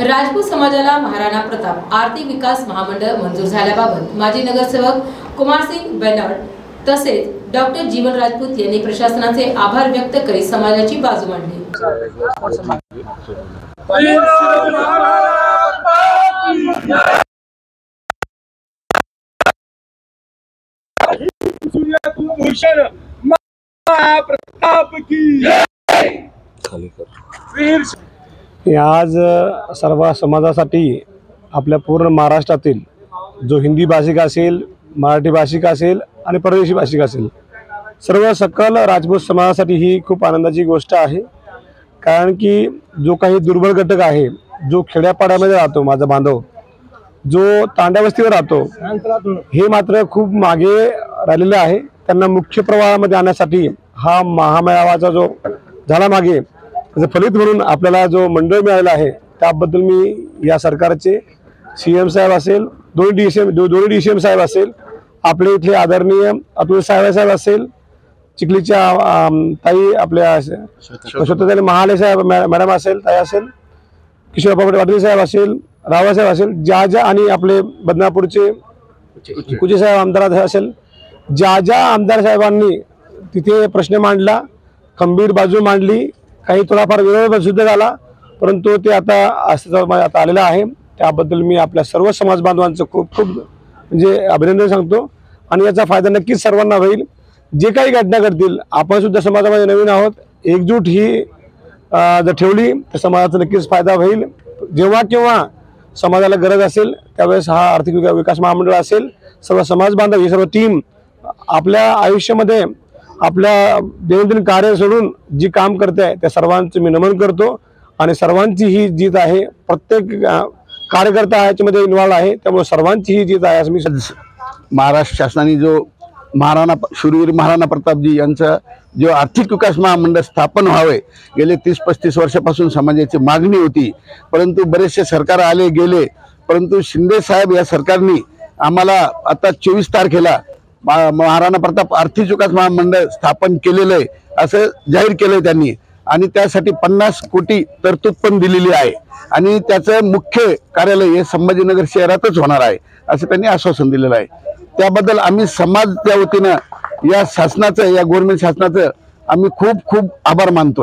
राजपूत समाजाला महाराणा प्रताप आर्थिक विकास महामंडळ मंजूर झाल्याबाबत माजी नगरसेवक कुमारसिंग बेनर्ड तसेच डॉक्टर जीवन राजपूत यांनी प्रशासनाचे आभार व्यक्त करीत समाजाची बाजू मांडली. महाप्रताप की वीर आज सर्व समाजासाठी आपल्या पूर्ण महाराष्ट्रातील जो हिंदी भाषिक असेल मराठी भाषिक असेल आणि परदेशी भाषिक असेल सर्व सकल राजपूत समाजासाठी ही खूप आनंदाची गोष्ट आहे. कारण की जो काही दुर्बल घटक आहे जो खेड्यापाड्यामध्ये राहतो माझा बांधव जो तांड्यावस्तीवर राहतो हे मात्र खूप मागे राहिलेलं आहे. त्यांना मुख्य प्रवाहामध्ये आणण्यासाठी हा महामेळावाचा जो झाला मागे त्याचं फलित म्हणून आपल्याला जो मंडळ मिळालेला आहे त्याबद्दल मी या सरकारचे सी एम साहेब असेल दोन्ही डी सी एम दोन्ही डी सी एम साहेब असेल आपले इथले आदरणीय अतुल साहेब साहेब असेल चिखलीच्या ताई आपल्या स्वतः महाले साहेब मॅ- मॅडम असेल ताई असेल किशोर बाबा पाटील साहेब असेल रावसाहेब असेल ज्या ज्या आणि आपले बदनापूरचे कुचे. साहेब आमदार असेल ज्या ज्या आमदार साहेबांनी तिथे प्रश्न मांडला खंबीर बाजू मांडली काही थोडाफार विरोध सुद्धा झाला परंतु ते आता अस्तित्वात आता आलेलं आहे. त्याबद्दल मी आपल्या सर्व समाज बांधवांचं खूप खूप म्हणजे अभिनंदन सांगतो. आणि याचा फायदा नक्कीच सर्वांना होईल. जे काही घटना घडतील आपण सुद्धा समाजामध्ये नवीन आहोत. एकजूट ही जर ठेवली तर समाजाचा नक्कीच फायदा होईल. जेव्हा केव्हा समाजाला गरज असेल त्यावेळेस हा आर्थिक विकास महामंडळ असेल. सर्व समाज बांधव ही सर्व टीम आपल्या आयुष्यामध्ये आपल्या दैनंदिन कार्य सोडून जी काम करते आहे त्या सर्वांचं मी नमन करतो. आणि सर्वांची ही जीत आहे प्रत्येक कार्यकर्ता याच्यामध्ये इन्व्हॉल्व आहे त्यामुळे सर्वांची ही जीत आहे असं मी महाराष्ट्र शासनाने जो महाराणा शूरवीर महाराणा प्रतापजी यांचा जो आर्थिक विकास महामंडळ स्थापन व्हावे गेले तीस पस्तीस वर्षापासून समाजाची मागणी होती. परंतु बरेचसे सरकार आले गेले. परंतु शिंदे साहेब या सरकारने आम्हाला आता चोवीस तारखेला महाराणा प्रताप आर्थिक विकास महामंडळ स्थापन केलेलं आहे असं जाहीर केलंय त्यांनी. आणि त्यासाठी पन्नास कोटी तरतूद पण दिलेली आहे. आणि त्याचं मुख्य कार्यालय हे संभाजीनगर शहरातच होणार आहे असं त्यांनी आश्वासन दिलेलं आहे. त्याबद्दल आम्ही समाज त्या वतीनं या शासनाचं या गव्हर्नमेंट शासनाचं आम्ही खूप खूप आभार मानतोय.